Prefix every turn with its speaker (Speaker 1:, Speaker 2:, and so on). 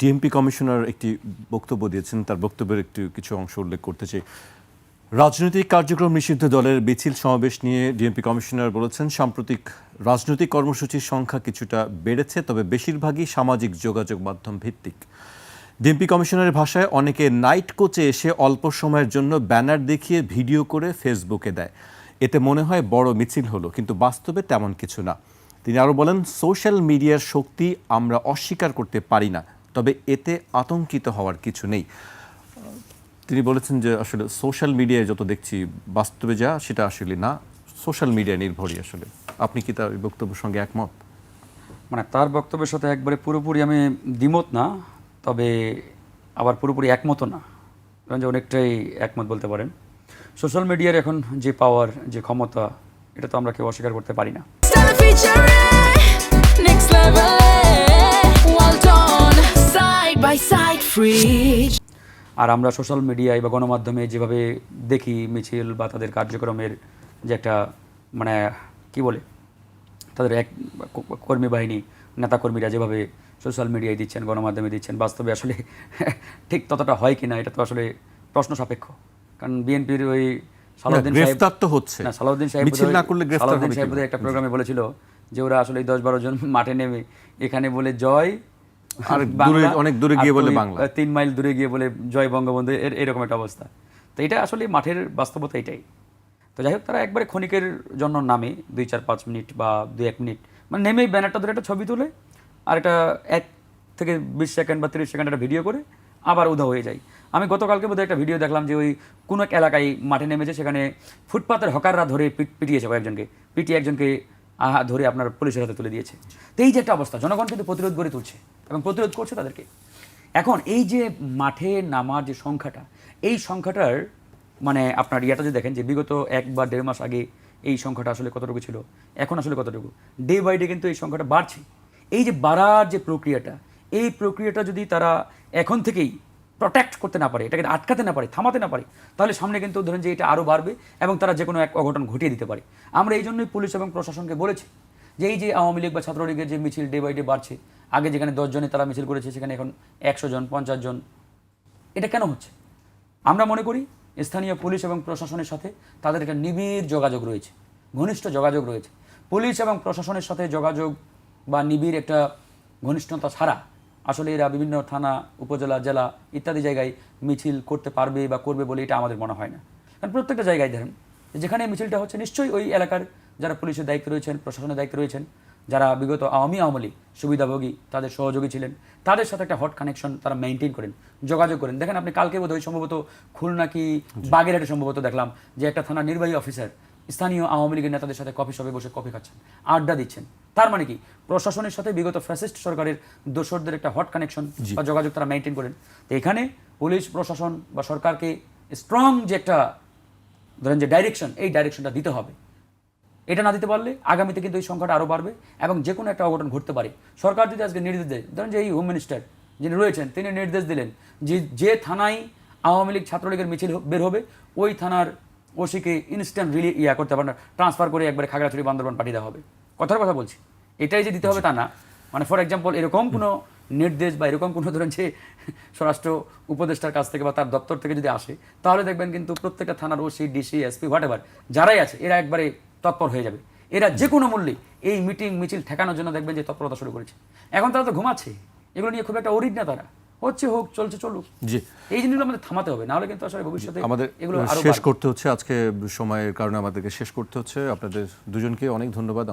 Speaker 1: DMP commissioner একটি বক্তব্য দিয়েছেন। তার বক্তব্যের একটু কিছু অংশ উল্লেখ করতে চাই। রাজনৈতিক কার্যক্রম নিষিদ্ধ দলের মিছিল সমাবেশ নিয়ে ডিএমপি কমিশনার বলেছেন, সাম্প্রতিক রাজনৈতিক কর্মসূচির সংখ্যা কিছুটা বেড়েছে, তবে বেশিরভাগই সামাজিক যোগাযোগ মাধ্যম ভিত্তিক। ডিএমপি কমিশনারের ভাষায় অনেকে নাইট কোচে এসে অল্প সময়ের জন্য ব্যানার দেখিয়ে ভিডিও করে ফেসবুকে দেয়। এতে মনে হয় বড় মিছিল হলো, কিন্তু বাস্তবে তেমন কিছু না। তিনি আরও বলেন, সোশ্যাল মিডিয়ার শক্তি আমরা অস্বীকার করতে পারি না। তবে এতে আতঙ্কিত হওয়ার কিছু নেই। তিনি বলেছেন যে আসলে সোশ্যাল মিডিয়ায় যত দেখছি বাস্তবে যা সেটা আসলে না। সোশ্যাল মিডিয়া নির্ভরই আসলে। আপনি কি তার বক্তব্যের সঙ্গে একমত?
Speaker 2: মানে তার বক্তব্যের সাথে একবারে পুরোপুরি আমি দ্বিমত না তবে আবার পুরোপুরি একমতও না। কারণ যে অনেকটাই একমত বলতে পারেন। সোশ্যাল মিডিয়ার এখন যে পাওয়ার যে ক্ষমতা এটা তো আমরা কেউ অস্বীকার করতে পারি না। আর আমরা সোশ্যাল মিডিয়ায় বা গণমাধ্যমে যেভাবে দেখি মিছিল বা তাদের কার্যক্রমের যে একটা মানে কি বলে তাদের এক কর্মী বাহিনী নেতাকর্মীরা যেভাবে সোশ্যাল মিডিয়ায় দিচ্ছেন গণমাধ্যমে দিচ্ছেন বাস্তবে আসলে ঠিক ততটা হয় কিনা এটা তো আসলে প্রশ্ন সাপেক্ষ। কারণ বিএনপির ওই সালাউদ্দিন সাহেব
Speaker 1: তো হচ্ছে।
Speaker 2: না সালাউদ্দিন সাহেব
Speaker 1: মিছিল না করলে গ্রেফতার
Speaker 2: সালাউদ্দিন সাহেব একটা প্রোগ্রামে বলেছিল যে ওরা আসলে দশ বারো জন মাঠে নেমে এখানে বলে জয়
Speaker 1: আর দূরে- অনেক দূরে গিয়ে বলে বাংলা।
Speaker 2: তিন মাইল দূরে গিয়ে বলে জয় বঙ্গবন্ধু এরকম একটা অবস্থা। তো এটা আসলে মাঠের বাস্তবতা এটাই। তো যাই হোক তারা একবারে ক্ষণিকের জন্য নামে দুই চার পাঁচ মিনিট বা দুই এক মিনিট। মানে নেমেই ব্যানারটা ধরে একটা ছবি তুলে আর একটা এক থেকে বিশ সেকেন্ড বা তিরিশ সেকেন্ড একটা ভিডিও করে আবার উধাও হয়ে যায়। আমি গতকালকে বোধহয় একটা ভিডিও দেখলাম যে ওই কোনো এক এলাকায় মাঠে নেমেছে সেখানে ফুটপাতের হকাররা ধরে পিটিয়েছে কয়েকজনকে। পিটিয়ে একজনকে আহা ধরে আপনার পুলিশের হাতে তুলে দিয়েছে। তো এই যে একটা অবস্থা, জনগণ কিন্তু প্রতিরোধ গড়ে তুলছে এবং প্রতিরোধ করছে তাদেরকে। এখন এই যে মাঠে নামার যে সংখ্যাটা, এই সংখ্যাটার মানে আপনার ইয়াটা যদি দেখেন যে বিগত এক বা দেড় মাস আগে এই সংখ্যাটা আসলে কতটুকু ছিল, এখন আসলে কতটুকু? ডে বাই ডে কিন্তু এই সংখ্যাটা বাড়ছে। এই যে বাড়ার যে প্রক্রিয়াটা, এই প্রক্রিয়াটা যদি তারা এখন থেকেই প্রোটেক্ট করতে না পারে, এটাকে আটকাতে না পারে, থামাতে না পারে, তাহলে সামনে কিন্তু ধরেন যে এটা আরও বাড়বে এবং তারা যে কোনো এক অঘটন ঘটিয়ে দিতে পারে। আমরা এই জন্যই পুলিশ এবং প্রশাসনকে বলেছি যে এই যে আওয়ামী লীগ বা ছাত্রলীগের যে মিছিল ডে বাই ডে বাড়ছে, আগে যেখানে দশ জনে তারা মিছিল করেছে, সেখানে এখন একশো জন, পঞ্চাশ জন, এটা কেন হচ্ছে? আমরা মনে করি স্থানীয় পুলিশ এবং প্রশাসনের সাথে তাদের একটা নিবিড় যোগাযোগ রয়েছে, ঘনিষ্ঠ যোগাযোগ রয়েছে। পুলিশ এবং প্রশাসনের সাথে যোগাযোগ বা নিবিড় একটা ঘনিষ্ঠতা ছাড়া আসলে এরা বিভিন্ন থানা উপজেলা জেলা ইত্যাদি জায়গায় মিছিল করতে পারবে বা করবে বলে এটা আমাদের মনে হয় না। কারণ প্রত্যেকটা জায়গায় ধরেন যেখানে মিছিলটা হচ্ছে নিশ্চয়ই ওই এলাকার যারা পুলিশের দায়িত্বে রয়েছেন প্রশাসনের দায়িত্বে রয়েছেন যারা বিগত আওয়ামী আওয়ামী লীগ সুবিধাভোগী তাদের সহযোগী ছিলেন তাদের সাথে একটা হট কানেকশন তারা মেনটেন করেন যোগাযোগ করেন। দেখেন আপনি কালকে বোধহয় সম্ভবত খুলনা কি বাগেরহাটে সম্ভবত দেখলাম যে একটা থানার নির্বাহী অফিসার স্থানীয় আওয়ামী লীগের নেতাদের সাথে কফি শপে বসে কফি খাচ্ছেন আড্ডা দিচ্ছেন। তার মানে কি? প্রশাসনের সাথে বিগত ফ্যাসিস্ট সরকারের দোসরদের একটা হট কানেকশন বা যোগাযোগ তারা মেনটেন করেন। তো এখানে পুলিশ প্রশাসন বা সরকারকে স্ট্রং যে একটা ধরেন যে ডাইরেকশন এই ডাইরেকশনটা দিতে হবে। এটা না দিতে পারলে আগামীতে কিন্তু এই সংখ্যাটা আরও বাড়বে এবং যে কোনো একটা অঘটন ঘটতে পারে। সরকার যদি আজকে নির্দেশ দেয় ধরেন যে এই হোম মিনিস্টার যিনি রয়েছেন তিনি নির্দেশ দিলেন যে যে থানায় আওয়ামী লীগ ছাত্রলীগের মিছিল বের হবে ওই থানার ওসিকে ইনস্ট্যান্ট রিলি ইয়া করতে পারেন ট্রান্সফার করে একবারে খাগড়াছড়ি বান্দরবান পাঠিয়ে দেওয়া হবে। কথার কথা বলছি। এটাই যে দিতে হবে তা না। মানে ফর এক্সাম্পল এরকম কোনো নির্দেশ বা এরকম কোনো ধরেন যে স্বরাষ্ট্র উপদেষ্টার কাছ থেকে বা তার দপ্তর থেকে যদি আসে তাহলে দেখবেন কিন্তু প্রত্যেকটা থানার OC DC SP whatever যারাই আছে এরা একবারে তৎপর হয়ে যাবে। এরা যে কোনো মূল্যে এই মিটিং মিছিল ঠেকানোর জন্য দেখবেন যে তৎপরতা শুরু করেছে। এখন তারা তো ঘুমাচ্ছে। এগুলো নিয়ে খুব একটা অরিড না তারা। হচ্ছে হোক চলছে চলুক।
Speaker 1: জি।
Speaker 2: এই জিনিসগুলো আমাদের থামাতে হবে। নাহলে কিন্তু আসলে ভবিষ্যতে
Speaker 1: আমাদের
Speaker 2: এগুলো
Speaker 1: শেষ করতে হচ্ছে আজকে সময়ের কারণে আমাদেরকে শেষ করতে হচ্ছে। আপনাদের দুজনকে অনেক ধন্যবাদ।